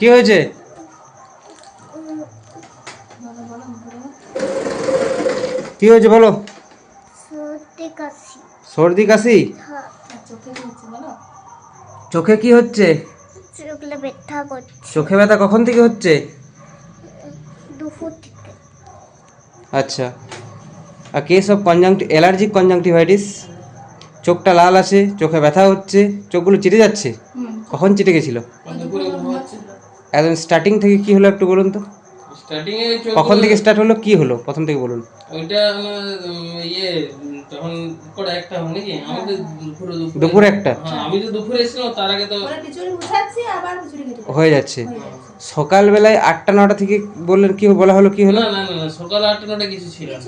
কি হয়েছে? কি হয়েছে বলো? সর্দি কাশি। সর্দি কাশি? হ্যাঁ। চোখে কি হচ্ছে? চোখলে ব্যথা করছে। চোখে ব্যথা কখন থেকে হচ্ছে? আচ্ছা। আর কেস অফ কনজাংটি অ্যালার্জিক কনজাংটিভাইটিস চোখটা লাল আছে চোখে ব্যথা হচ্ছে চোখগুলো চিটে যাচ্ছে? কখন চিটে গেছিল? একদম স্টার্টিং থেকে কি হলো একটু বলুন তো? স্টার্টিং এ কখন থেকে স্টার্ট হলো কি হলো? প্রথম থেকে বলুন। ওইটা আমার ইয়ে তখন পরে একটা হয় নাকি? আমি তো দুপুরে দুপুরে। দুপুরে একটা? হ্যাঁ আমি তো দুপুরে এসেছিলাম তার আগে তো হয়ে যাচ্ছে। সকালবেলায় আটটা নটা থেকে বললেন কি বলা হলো কি হলো? না না না সকাল আটটা নটা কিছু ছিল না।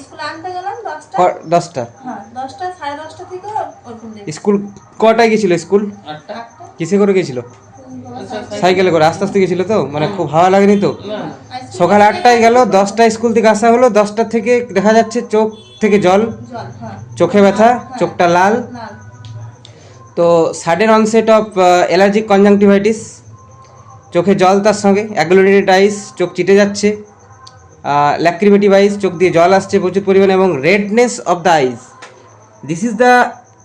স্কুল আনতে গেলাম দশটা। ক- দশটা? হ্যাঁ দশটা সাড়ে দশটা থেকে স্কুল কটায় গেছিল স্কুল? আটটা। কিসে করে গেছিল? সাইকেলে করে আস্তে আস্তে গেছিল তো মানে খুব হাওয়া লাগেনি তো? সকাল আটটায় গেল দশটায় স্কুল থেকে আসা হলো দশটা থেকে দেখা যাচ্ছে চোখ থেকে জল হ্যাঁ। চোখে ব্যথা চোখটা লাল। তো sudden onset of allergic conjunctivitis চোখে জল তার সঙ্গে অ্যাগ্লোনেটেড আইস চোখ চিটে যাচ্ছে ল্যাক্রিমেটিভ আইস চোখ দিয়ে জল আসছে প্রচুর পরিমাণে এবং redness of the eyes this is the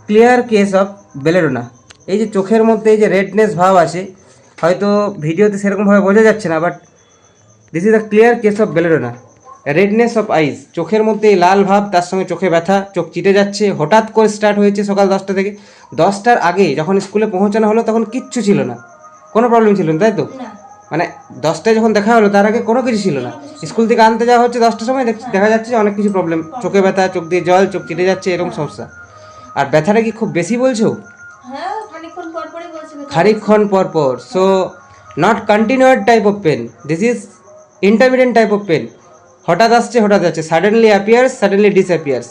clear case of belladonna এই যে চোখের মধ্যে এই যে রেডনেস ভাব আছে হয়তো ভিডিওতে সেরকমভাবে বোঝা যাচ্ছে না but this is the clear case of belladonna redness of eyes চোখের মধ্যে এই লাল ভাব তার সঙ্গে চোখে ব্যথা চোখ চিটে যাচ্ছে। হঠাৎ করে স্টার্ট হয়েছে সকাল দশটা থেকে। দশটার আগে যখন স্কুলে পৌঁছানো হলো তখন কিচ্ছু ছিল না। কোনো প্রবলেম ছিল না তাই তো? মানে দশটায় যখন দেখা হলো তার আগে কোনো কিছু ছিল না। স্কুল থেকে আনতে যাওয়া হচ্ছে দশটার সময় দেখ- দেখা যাচ্ছে যে অনেক কিছু প্রবলেম চোখে ব্যথা চোখ দিয়ে জল চোখ চিটে যাচ্ছে এরকম সমস্যা। আর ব্যথাটা কি খুব বেশি বলছো? হ্যাঁ খানিকক্ষণ পর পরই বলছে ব্যথা। খানিকক্ষণ পর পর। So not continuous type of pain this is intermediate type of pain হঠাৎ আসছে হঠাৎ যাচ্ছে। সাডেনলি অ্যাপিয়ার্স সাডেনলি ডিসঅ্যাপিয়ার্স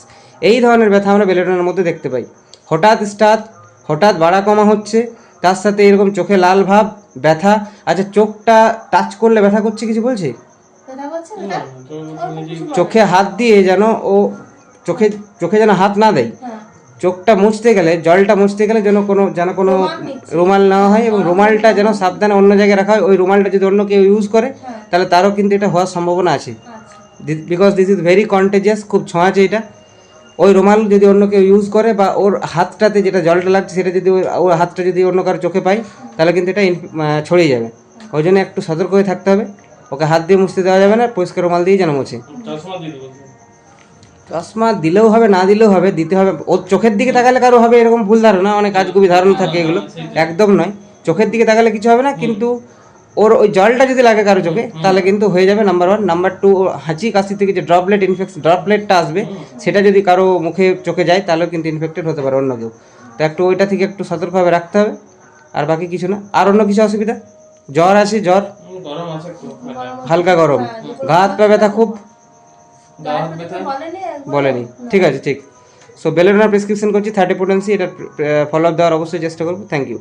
এই ধরনের ব্যথা আমরা বেলেডনের মধ্যে দেখতে পাই। হঠাৎ স্টার্ট হঠাৎ বাড়া কমা হচ্ছে। তার সাথে এরকম চোখে লাল ভাব ব্যথা। আচ্ছা চোখটা টাচ করলে ব্যথা করছে কিছু বলছে? কিছু বলে। চোখে হাত দিয়ে যেন ও চোখে চোখে যেন হাত না দেয়। হ্যাঁ। চোখটা মুছতে গেলে জলটা মুছতে গেলে যেন কোনো যেন কোনো রুমাল। নেওয়া হয় এবং রুমালটা যেন সাবধানে অন্য জায়গায় রাখা হয় ওই রুমালটা যদি অন্য কেউ ইউজ করে হ্যাঁ। তাহলে তারও কিন্তু এটা হওয়ার সম্ভাবনা আছে। আচ্ছা। Because this is very contagious খুব ছোঁয়াচে এটা। ওই রুমাল যদি অন্য কেউ ইউজ করে বা ওর হাতটাতে যেটা জলটা লাগছে সেটা যদি ওর- ওর হাতটা যদি অন্য কারও চোখে পায় তাহলে কিন্তু এটা ছড়িয়ে যাবে। ওই জন্য একটু সতর্ক হয়ে থাকতে হবে। ওকে হাত দিয়ে মুছতে দেওয়া যাবে না পরিষ্কার রুমাল দিয়ে যেন মোছে। চশমা দিলেও হবে না দিলেও হবে দিতে হবে। ওর চোখের দিকে তাকালে কারও হবে এরকম ভুল ধারণা অনেক কাজগুবি ধারণা থাকে এগুলো। একদম নয়। চোখের দিকে তাকালে কিছু হবে না কিন্তু ওর ওই জলটা যদি লাগে কারও চোখে তাহলে কিন্তু হয়ে যাবে নাম্বার ওয়ান নাম্বার টু হাঁচি কাশি থেকে যে ড্রপলেট ইনফেকশন ড্রপলেটটা আসবে সেটা যদি কারও মুখে চোখে যায় তাহলেও কিন্তু ইনফেক্টেড হতে পারে অন্য কেউ। তো একটু ওইটা থেকে একটু সতর্কভাবে রাখতে হবে। আর বাকি কিছু না। আর অন্য কিছু অসুবিধা? জ্বর আছে জ্বর? হালকা গরম। গা হাত পা ব্যথা খুব গা হাত ব্যথা বলেনি একবার? বলেনি ঠিক আছে ঠিক। সো বেলেরোনা প্রেসক্রিপশন করছি থার্টি পোটেন্সি এটা ফলো আপ দেওয়ার অবশ্যই চেষ্টা করব। Thank you